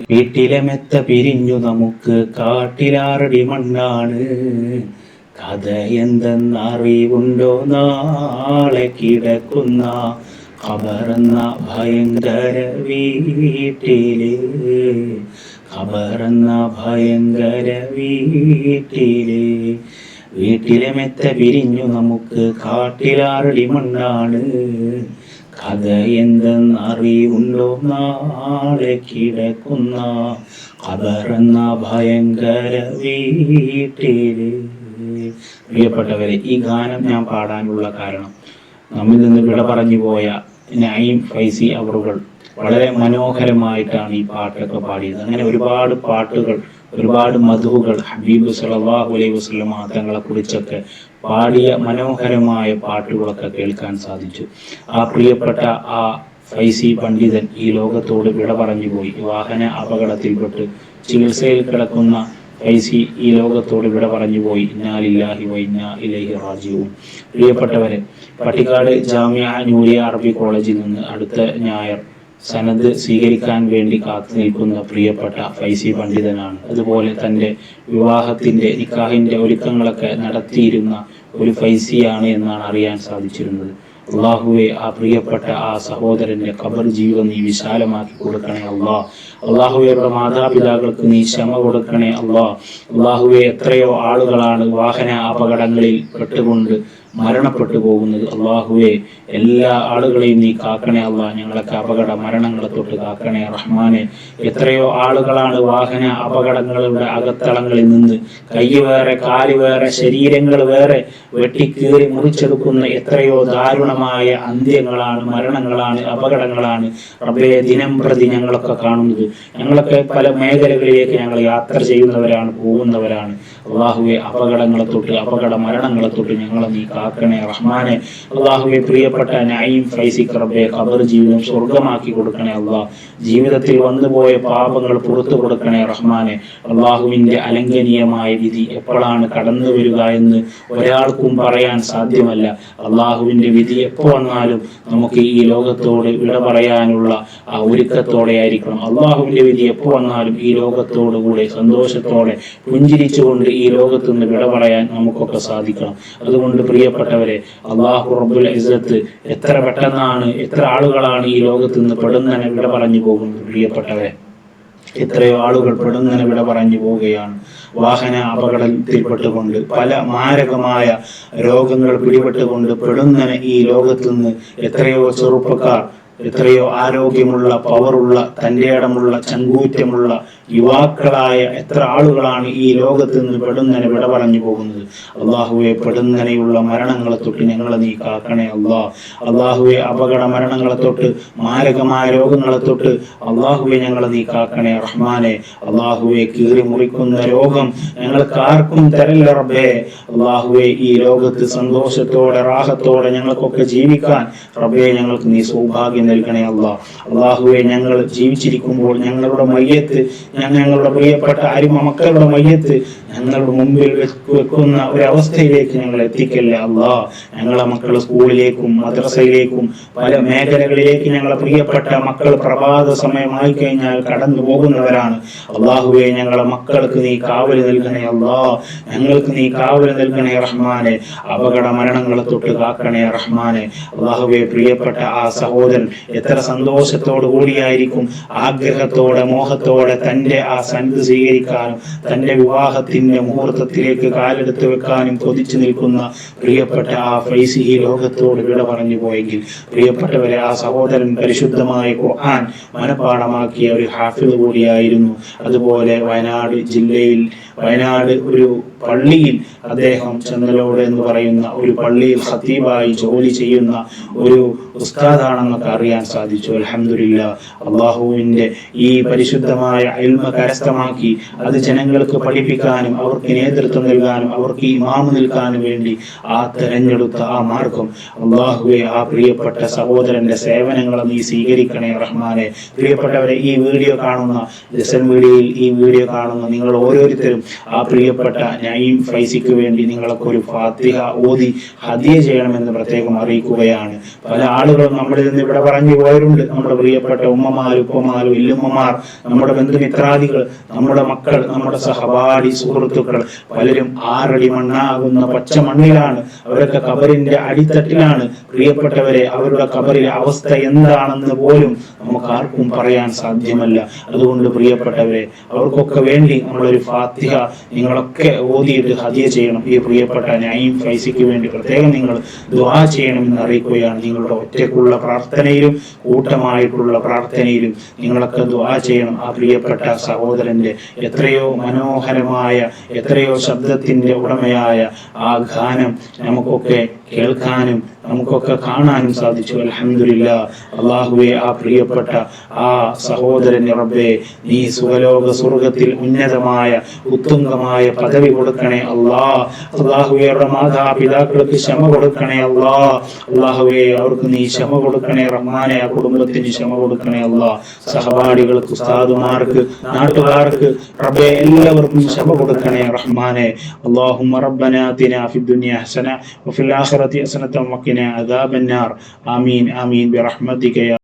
വീട്ടിലെ മെത്ത പിരിഞ്ഞു നമുക്ക് കാട്ടിലാറടി മണ്ണാണ്. കഥ എന്തെന്നറിവുണ്ടോ? നാളെ കിടക്കുന്ന ഖബറെന്ന ഭയങ്കര വീട്ടിൽ. ഖബറെന്ന ഭയങ്കര വീട്ടിൽ. വീട്ടിലെ മെത്ത പിരിഞ്ഞു നമുക്ക് കാട്ടിലാറടി മണ്ണാണ്. കഥ എന്തെന്നറിവുണ്ടോ നാളെ കിടക്കുന്ന കബറെന്ന ഭയങ്കര വീട്ടിൽ പ്രിയപ്പെട്ടവരെ ഈ ഗാനം ഞാൻ പാടാനുള്ള കാരണം നമ്മിൽ നിന്ന് വിട പറഞ്ഞു പോയ നൈം ഫൈസി അവറുകൾ. വളരെ മനോഹരമായിട്ടാണ് ഈ പാട്ടൊക്കെ പാടിയത്. അങ്ങനെ ഒരുപാട് പാട്ടുകൾ ഒരുപാട് മധുവുകൾ ഹബീബ് സല്ലല്ലാഹു അലൈഹി വസ്ലമ തങ്ങളെ കുറിച്ചൊക്കെ പാടിയ മനോഹരമായ പാട്ടുകളൊക്കെ കേൾക്കാൻ സാധിച്ചു. ആ പ്രിയപ്പെട്ട ആ ഫൈസി പണ്ഡിതൻ ഈ ലോകത്തോട് വിട പറഞ്ഞു പോയി. വാഹന അപകടത്തിൽപ്പെട്ട് ചികിത്സയിൽ കിടക്കുന്ന ഫൈസി ഈ ലോകത്തോട് വിട പറഞ്ഞു പോയി. ഇന്നാലില്ലാഹി വൈന്നാ ഇലൈഹി റാജിവും പ്രിയപ്പെട്ടവരെ പട്ടിക്കാട് ജാമ്യ നൂരിയ അറബി കോളേജിൽ നിന്ന് അടുത്ത ഞായർ സനത് സ്വീകരിക്കാൻ വേണ്ടി കാത്തു നിൽക്കുന്ന പ്രിയപ്പെട്ട ഫൈസി പണ്ഡിതനാണ്. അതുപോലെ തന്റെ വിവാഹത്തിന്റെ നിക്കാഹിന്റെ ഒരുക്കങ്ങളൊക്കെ നടത്തിയിരുന്ന ഒരു ഫൈസിയാണ് എന്നാണ് അറിയാൻ സാധിച്ചിരുന്നത്. അള്ളാഹുവെ ആ പ്രിയപ്പെട്ട ആ സഹോദരന്റെ ഖബർ ജീവൻ നീ വിശാലമാക്കി കൊടുക്കണേ അള്ളാഹ് അള്ളാഹുവയുടെ മാതാപിതാക്കൾക്ക് നീ ക്ഷമ കൊടുക്കണേ അള്ളാഹ് അള്ളാഹുവെ എത്രയോ ആളുകളാണ് വാഹന അപകടങ്ങളിൽ പെട്ടുകൊണ്ട് മരണപ്പെട്ടു പോകുന്നത് അള്ളാഹുവെ എല്ലാ ആളുകളെയും നീ കാക്കണേ അള്ളാഹ് ഞങ്ങളൊക്കെ അപകട മരണങ്ങളെ തൊട്ട് കാക്കണേ റഹ്മാനെ. എത്രയോ ആളുകളാണ് വാഹന അപകടങ്ങളുടെ അകത്തളങ്ങളിൽ നിന്ന് കൈ വേറെ കാൽ വേറെ ശരീരങ്ങൾ വേറെ വെട്ടിക്കീറി മുറിച്ചെടുക്കുന്ന എത്രയോ ദാരുണമായ അന്ത്യങ്ങളാണ് മരണങ്ങളാണ് അപകടങ്ങളാണ് റബ്ബെ ദിനം പ്രതി ഞങ്ങളൊക്കെ കാണുന്നത്. ഞങ്ങളൊക്കെ പല മേഖലകളിലേക്ക് ഞങ്ങൾ യാത്ര ചെയ്യുന്നവരാണ് പോകുന്നവരാണ്. അള്ളാഹുവെ അപകടങ്ങളെ തൊട്ട് അപകട മരണങ്ങളെ തൊട്ട് ഞങ്ങളെ നീ കാക്കണേ റഹ്മാനെ. അള്ളാഹുവെ പ്രിയപ്പെട്ട നയീം ഫൈസിക് റബ്ബെ ഖബർ ജീവിതം സ്വർഗമാക്കി കൊടുക്കണേ അള്ളാഹ് ജീവിതത്തിൽ വന്നുപോയ പാപങ്ങൾ പുറത്തു കൊടുക്കണേ റഹ്മാനെ. അള്ളാഹുവിന്റെ അലംഘനീയമായ വിധി എപ്പോഴാണ് കടന്നു വരിക എന്ന് ഒരാൾക്കും പറയാൻ സാധ്യമല്ല. അള്ളാഹുവിന്റെ വിധി എപ്പോ വന്നാലും നമുക്ക് ഈ ലോകത്തോട് വിട പറയാനുള്ള ആ ഒരുക്കത്തോടെ ആയിരിക്കണം അള്ളാഹുവിന്റെ വിധി എപ്പോ വന്നാലും ഈ ലോകത്തോടു കൂടെ സന്തോഷത്തോടെ പുഞ്ചിരിച്ചുകൊണ്ട് ഈ ലോകത്ത് നിന്ന് വിട പറയാൻ നമുക്കൊക്കെ സാധിക്കണം. അതുകൊണ്ട് പ്രിയപ്പെട്ടവരെ അള്ളാഹു റബ്ബുൽ ഇസത്ത് എത്ര പെട്ടെന്നാണ് എത്ര ആളുകളാണ് ഈ ലോകത്ത് നിന്ന് പെടുന്നതിനെ വിട പറഞ്ഞു പോകുന്നത് പ്രിയപ്പെട്ടവരെ? എത്രയോ ആളുകൾ പെടുന്നതിനെ വിട പറഞ്ഞു പോവുകയാണ്. വാഹന അപകടത്തിൽപ്പെട്ടുകൊണ്ട് പല മാരകമായ രോഗങ്ങൾ പിടിപെട്ടുകൊണ്ട് പെടുന്നതിന് ഈ ലോകത്ത് നിന്ന് എത്രയോ ചെറുപ്പക്കാർ എത്രയോ ആരോഗ്യമുള്ള പവറുള്ള തന്റെ ഇടമുള്ള ചങ്കൂറ്റമുള്ള യുവാക്കളായ എത്ര ആളുകളാണ് ഈ ലോകത്ത് നിന്ന് പെടുന്നനെ വിട പറഞ്ഞു പോകുന്നത്? അള്ളാഹുവെ പെടുന്നനെയുള്ള മരണങ്ങളെ തൊട്ട് ഞങ്ങളെ നീ കാക്കണേ അള്ളാഹ് അള്ളാഹുവെ അപകട മരണങ്ങളെ തൊട്ട് മാരകമായ രോഗങ്ങളെ തൊട്ട് അള്ളാഹുവെ ഞങ്ങളെ നീ കാക്കണേ റഹ്മാനെ. അള്ളാഹുവെ കീറി മുറിക്കുന്ന രോഗം ഞങ്ങൾക്ക് ആർക്കും തരല്ല റബ്ബേ. അള്ളാഹുവെ ഈ ലോകത്ത് സന്തോഷത്തോടെ റാഹത്തോടെ ഞങ്ങൾക്കൊക്കെ ജീവിക്കാൻ റബേ ഞങ്ങൾക്ക് നീ സൗഭാഗ്യം നൽകണേ അല്ല അള്ളാഹുവെ ഞങ്ങൾ ജീവിച്ചിരിക്കുമ്പോൾ ഞങ്ങളുടെ മയ്യത്ത് ഞങ്ങളുടെ പ്രിയപ്പെട്ട അരിമ മക്കളുടെ മയ്യത്ത് ഞങ്ങളുടെ മുമ്പിൽ വെക്ക് വെക്കുന്ന ഒരവസ്ഥയിലേക്ക് ഞങ്ങൾ എത്തിക്കല്ലേ അള്ളാ. ഞങ്ങളെ മക്കൾ സ്കൂളിലേക്കും മദ്രസയിലേക്കും പല മേഖലകളിലേക്ക് ഞങ്ങളെ പ്രിയപ്പെട്ട മക്കൾ പ്രഭാത സമയമായി കഴിഞ്ഞാൽ കടന്നു പോകുന്നവരാണ്. അള്ളാഹുവെ ഞങ്ങളെ മക്കൾക്ക് നീ കാവൽ നൽകണേ അള്ളാ. ഞങ്ങൾക്ക് നീ കാവൽ നൽകണേ റഹ്മാനെ. അപകട മരണങ്ങളെ തൊട്ട് കാക്കണേ റഹ്മാനെ. അള്ളാഹുവെ പ്രിയപ്പെട്ട ആ സഹോദരൻ എത്ര സന്തോഷത്തോടു കൂടിയായിരിക്കും ആഗ്രഹത്തോടെ മോഹത്തോടെ തന്റെ ആ സന്നിധി സ്വീകരിക്കാനും തന്റെ വിവാഹത്തിന്റെ മുഹൂർത്തത്തിലേക്ക് കാലെടുത്ത് വെക്കാനും കൊതിച്ചു നിൽക്കുന്ന പ്രിയപ്പെട്ട ആ ഫൈസി ഈ ലോകത്തോട് വിട പറഞ്ഞു പോയെങ്കിൽ പ്രിയപ്പെട്ടവരെ ആ സഹോദരൻ പരിശുദ്ധമായ ഖുർആൻ മനഃപ്പാടമാക്കിയ ഒരു ഹാഫിദ് കൂടിയായിരുന്നു. അതുപോലെ വയനാട് ജില്ലയിൽ വയനാട് ഒരു പള്ളിയിൽ അദ്ദേഹം ചെന്നലോട് എന്ന് പറയുന്ന ഒരു പള്ളിയിൽ ഖത്തീബായി ജോലി ചെയ്യുന്ന ഒരു ഉസ്താദാണെന്നൊക്കെ അറിയാൻ സാധിച്ചു. അലഹമില്ല അള്ളാഹുവിന്റെ ഈ പരിശുദ്ധമായ അൽമ കരസ്ഥമാക്കി അത് ജനങ്ങൾക്ക് പഠിപ്പിക്കാനും അവർക്ക് നേതൃത്വം നൽകാനും അവർക്ക് ഇമാമ് നിൽക്കാനും വേണ്ടി ആ തെരഞ്ഞെടുത്ത ആ മാർഗം അള്ളാഹുവെ ആ പ്രിയപ്പെട്ട സഹോദരന്റെ സേവനങ്ങൾ നീ സ്വീകരിക്കണേ റഹ്മാനെ. പ്രിയപ്പെട്ടവരെ ഈ വീഡിയോ കാണുന്ന ജസൻ മീഡിയയിൽ ഈ വീഡിയോ കാണുന്ന നിങ്ങൾ ഓരോരുത്തരും ആ പ്രിയപ്പെട്ട നയീം ഫൈസിക്ക് വേണ്ടി നിങ്ങളൊക്കെ ഒരു ഫാത്തിഹ ഓതി ഹദിയ ചെയ്യണമെന്ന് പ്രത്യേകം അറിയിക്കുകയാണ്. പല ആളുകളും നമ്മളിൽ നിന്ന് ഇവിടെ പറഞ്ഞു പോയവരുണ്ട് നമ്മുടെ പ്രിയപ്പെട്ട ഉമ്മമാർ ഉപ്പമാർ വല്യമ്മമാർ നമ്മുടെ ബന്ധുമിത്രാദികൾ നമ്മുടെ മക്കൾ നമ്മുടെ സഹപാഠി സുഹൃത്തുക്കൾ. പലരും ആറടി മണ്ണാകുന്ന പച്ച മണ്ണിലാണ്. അവരൊക്കെ കബറിന്റെ അടിത്തട്ടിലാണ്. പ്രിയപ്പെട്ടവരെ അവരുടെ കബറിലെ അവസ്ഥ എന്താണെന്ന് പോലും നമുക്ക് ആർക്കും പറയാൻ സാധ്യമല്ല. അതുകൊണ്ട് പ്രിയപ്പെട്ടവരെ അവർക്കൊക്കെ വേണ്ടി നമ്മളൊരു ഫാത്തിഹ നിങ്ങളൊക്കെ ഓതിയിട്ട് ഹതിയ ചെയ്യണം. ഈ പ്രിയപ്പെട്ട നയീം ഫൈസിക്ക് വേണ്ടി പ്രത്യേകം നിങ്ങൾ ദുആ ചെയ്യണമെന്ന് അറിയിക്കുകയാണ്. നിങ്ങളുടെ ഒറ്റക്കുള്ള ഒറ്റയ്ക്കുള്ള പ്രാർത്ഥനയിലും കൂട്ടമായിട്ടുള്ള പ്രാർത്ഥനയിലും നിങ്ങളൊക്കെ ദുആ ചെയ്യണം. ആ പ്രിയപ്പെട്ട സഹോദരന്റെ എത്രയോ മനോഹരമായ എത്രയോ ശബ്ദത്തിന്റെ ഉടമയായ ആ ഗാനം നമുക്കൊക്കെ കേൾക്കാനും നമുക്കൊക്കെ കാണാനും സാധിച്ചു. അലഹമില്ല അള്ളാഹുവെ ആ പ്രിയപ്പെട്ട ആ സഹോദരൻ റബ്ബെ നീ സുഖലോക സ്വർഗത്തിൽ ഉന്നതമായ ഉത്തുംഗമായ പദവി കൊടുക്കണേ അള്ളാ. അള്ളാഹുവെ മാതാപിതാക്കൾക്ക് ക്ഷമ കൊടുക്കണേ അള്ളാ. അള്ളാഹുവെ അവർക്ക് നീ ക്ഷമ കൊടുക്കണേ റഹ്മാനെ ആ കുടുംബത്തിന് ക്ഷമ കൊടുക്കണേ അല്ല സഹപാഠികൾക്ക് ഉസ്താദുമാർക്ക് നാട്ടുകാർക്ക് റബ്ബെ എല്ലാവർക്കും ക്ഷമ കൊടുക്കണേ റഹ്മാനെ. അള്ളാഹുമ റബ്ബനാ ഫി ദുനിയ ഹസന വഫിൽ ആഖിറതി ഹസനത വഖിന അദാബന്നാർ. ആമീൻ ആമീൻ. ബിറഹ്മതിക